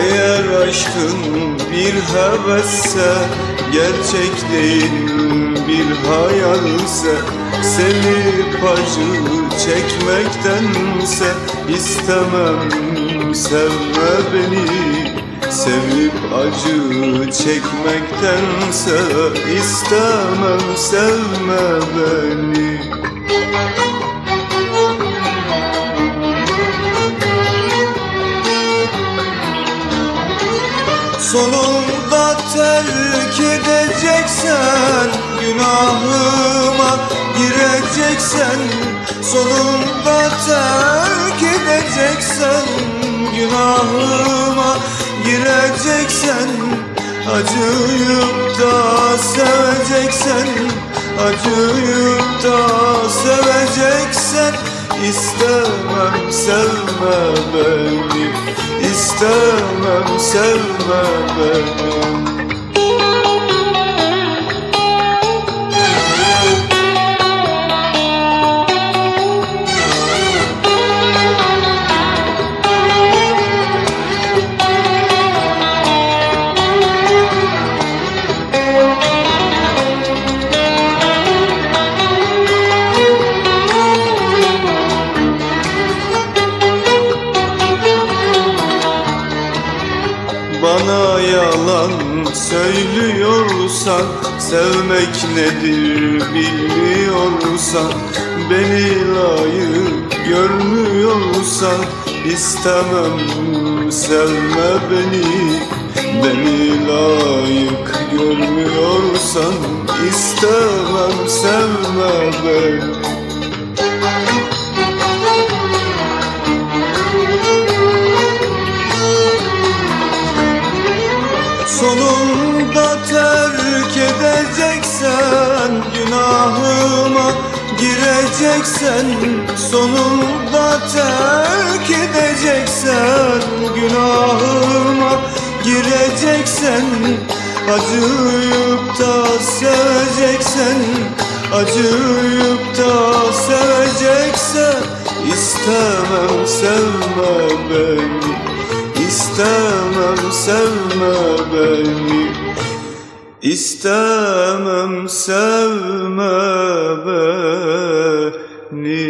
Eğer aşkın bir hevesse Gerçek değil bir hayalse Sevip acı çekmektense istemem sevme beni. Sevip acı çekmektense istemem sevme beni Sonunda terk edeceksen Günahıma gireceksen Sonunda terk edeceksen Günahıma gireceksen Acıyıp da seveceksen Acıyıp da seveceksen İstemem sevme beni. İstemem sevme beni Bana yalan söylüyorsan Sevmek nedir bilmiyorsan Beni layık görmüyorsan istemem sevme beni. Beni layık görmüyorsan istemem sevme beni Sonunda terk edeceksen Günahıma gireceksen Sonunda terk edeceksen Günahıma gireceksen Acıyıp da seveceksen Acıyıp da seveceksen İstemem sevme beni İstemem sevme beni. İstemem sevme beni